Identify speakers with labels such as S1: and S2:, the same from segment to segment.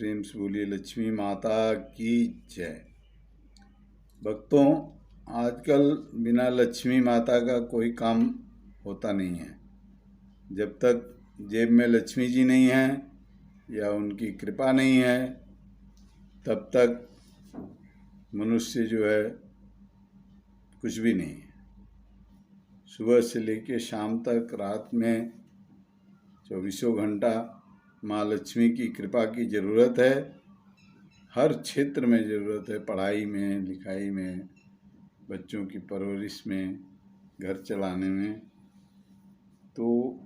S1: प्रेम से बोलिए, लक्ष्मी माता की जय। भक्तों, आजकल बिना लक्ष्मी माता का कोई काम होता नहीं है। जब तक जेब में लक्ष्मी जी नहीं है या उनकी कृपा नहीं है, तब तक मनुष्य जो है कुछ भी नहीं है। सुबह से लेकर शाम तक, रात में चौबीसों घंटा माँ लक्ष्मी की कृपा की ज़रूरत है। हर क्षेत्र में ज़रूरत है, पढ़ाई में, लिखाई में, बच्चों की परवरिश में, घर चलाने में। तो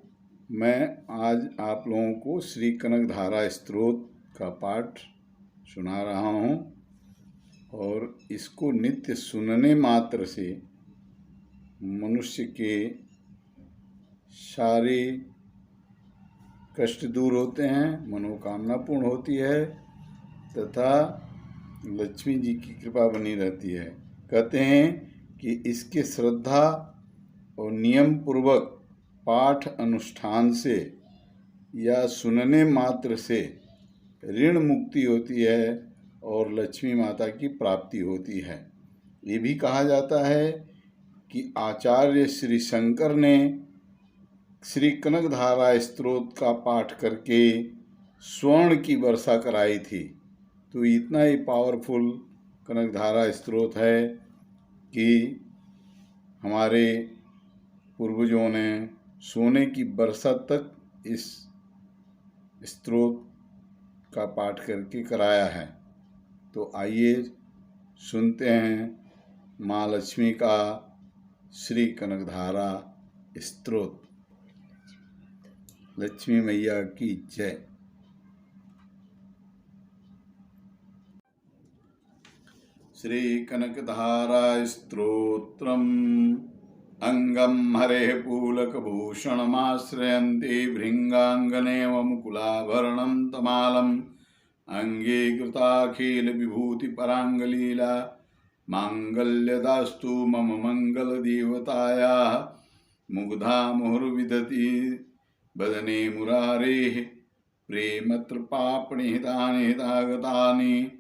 S1: मैं आज आप लोगों को श्री कनक धारा स्त्रोत का पाठ सुना रहा हूँ और इसको नित्य सुनने मात्र से मनुष्य के सारे कष्ट दूर होते हैं, मनोकामना पूर्ण होती है, तथा लक्ष्मी जी की कृपा बनी रहती है। कहते हैं कि इसके श्रद्धा और नियम पूर्वक पाठ अनुष्ठान से या सुनने मात्र से ऋण मुक्ति होती है और लक्ष्मी माता की प्राप्ति होती है। ये भी कहा जाता है कि आचार्य श्री शंकर ने श्री कनकधारा स्त्रोत का पाठ करके स्वर्ण की वर्षा कराई थी। तो इतना ही पावरफुल कनकधारा स्त्रोत है कि हमारे पूर्वजों ने सोने की वर्षा तक इस स्त्रोत का पाठ करके कराया है। तो आइए सुनते हैं माँ लक्ष्मी का श्री कनकधारा स्त्रोत। लक्ष्मी मैया की जय। श्री कनकधारा स्त्रोत्रम् अङ्गं हरेः पूलकभूषणमाश्रयन्ति भृङ्गाङ्गनेव मुकुलाभरणं तमालम् अङ्गीकृताखिलविभूतिपराङ्गलीला माङ्गल्यदास्तु मम मङ्गलदेवतायाः मुग्धा मुहुर्विदति वदने मुरारेः प्रेमत्रपापणिहितानि हितागतानि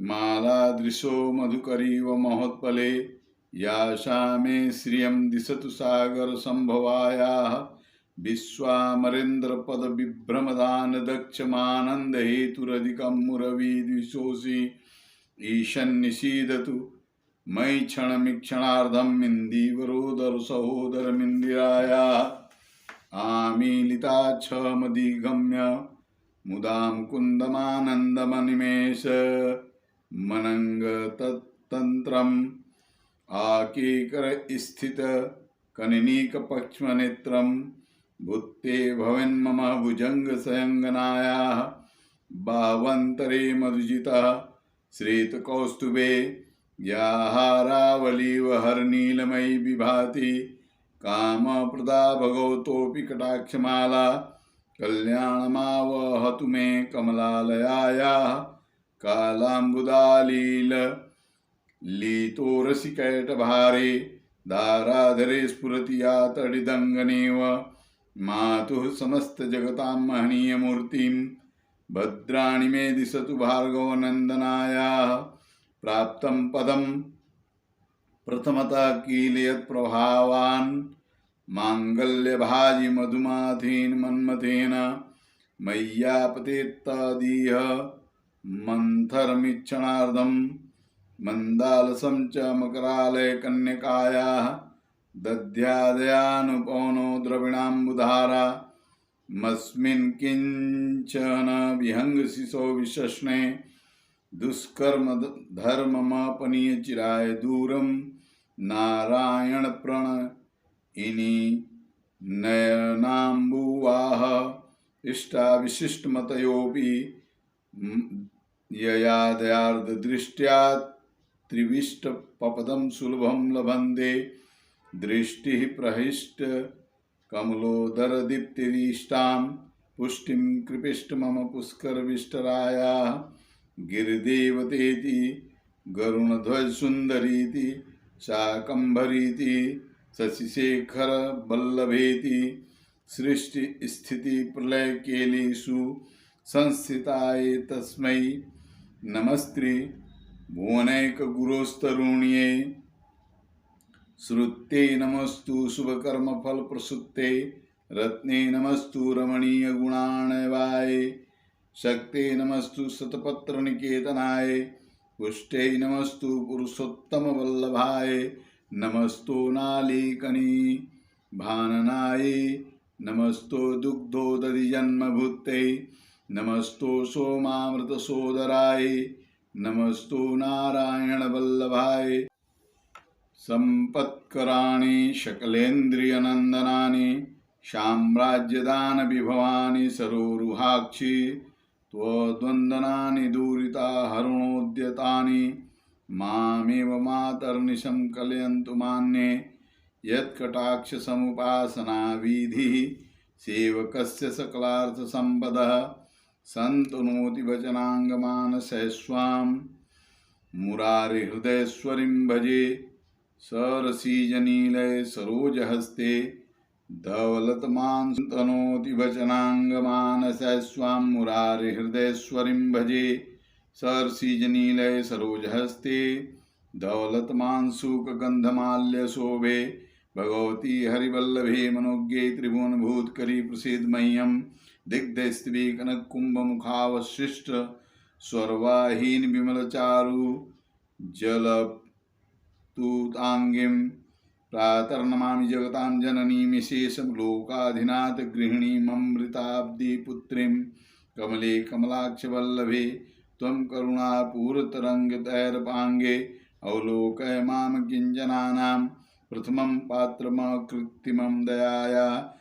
S1: मालादृशो मधुकरीव महोत्पले, या सा मे श्रियं दिशतु सागरसम्भवायाः। विश्वामरेन्द्रपदविभ्रमदानदक्षमानन्दहेतुरधिकं मुरवीद्विषोषि ईशन्निषीदतु मयि क्षणमिक्षणार्धम् इन्दीवरोदरसहोदरमिन्दिरायाः आमीलिताक्षमधिगम्य मुदां कुन्दमानन्दमनिमेष मनङ्गतन्त्रम् आकीकर स्थित कनिनीकपक्ष्मनेत्रं भूत्ते भवन्मम भुजङ्गसयङ्गनायाः बाह्वन्तरे मधुजितः श्रेतकौस्तुभे याहारावलीव हरनीलमयी विभाति कामप्रदा भगवतोऽपि कटाक्षमाला कल्याणमावहतु मे कमलालयायाः कालाम्बुदालील लीतोरसिकैटभारे दाराधरे स्फुरति या तडिदङ्गनेव मातुः समस्तजगतां महनीयमूर्तिं भद्राणि मे दिशतु भार्गवनन्दनायाः प्राप्तं पदं प्रथमतः कीलयत्प्रभावान् माङ्गल्यभाजि मधुमाथेन मन्मथेन मय्यापतेत्तादीह मन्थरमिक्षणार्धं मन्दालसं च मकरालयकन्यकायाः दध्यादयानुपौनो द्रविणाम्बुधारा मस्मिन् किंचन विहङ्गशिशो विशस्ने दुष्कर्म धर्ममापनीय चिराय दूरम नारायण प्रण इनि नयनाम्बुवाह। इष्टाविशिष्टमतयोऽपि ययादयार्धदृष्ट्या त्रिविष्टपपदं सुलभं लभन्ते। दृष्टिः प्रहिष्ट कमलोदरदीप्तिरीष्टां। पुष्टिं कृपिष्ट मम पुष्करविष्टरायाः। गिरिदेवतेति गरुणध्वजसुन्दरीति शाकम्भरीति शशिशेखरवल्लभेति सृष्टिस्थितिप्रलयकेलीषु संस्थिताय तस्मै नमस्त्रे भुवनैकगुरोस्तरुण्ये श्रुत्ये नमस्तु शुभकर्मफलप्रसुत्ते रत्ने नमस्तु रमणीयगुणाणवाय शक्ते नमस्तु शतपत्रनिकेतनाय पुष्टे नमस्तु पुरुषोत्तमवल्लभाय। नमस्तो नालीकनी भाननाय। नमस्तो दुग्धोदधिजन्मभूते नमस्तो सोमामृतसोदराय। नमस्तो नारायणवल्लभाय। सम्पत्कराणि शकलेन्द्रियनन्दनानि। साम्राज्यदानविभवानि सरोरुहाक्षि। त्वद्वन्दनानि दूरिता हरुणोद्यतानि मामेव मातर्निशं कलयन्तु मान्ये यत्कटाक्षसमुपासनाविधिः सेवकस्य सकलार्थसम्पदः सन्तनोति वचनाङ्गमानसैस्वां मुरारिहृदयेश्वरीं भजे सरसीजनीलय सरोजहस्ते धवलतमां तनोति वचनाङ्गमानसैस्वां मुरारिहृदयेश्वरीं भजे सरसीजनीलय सरोजहस्ते। धवलतमांशुकगन्धमाल्यशोभे भगवती हरिवल्लभे मनोज्ञे त्रिभुवनभूतकरी प्रसीद मह्यं दिग्धस्त्री कनकुम्भमुखावशिष्ट स्वर्वाहीन विमलचारु जलतुताङ्गिं प्रातर्नमामि जगतां शेष लोकाधिनाथ गृहिणीममृताब्धिपुत्रीं कमले कमलाक्षवल्लभे, त्वं करुणापूरतरङ्गतैरपाङ्गे अवलोकय माँ किञ्जनानां प्रथमं पात्रमकृत्रिमं दयाया।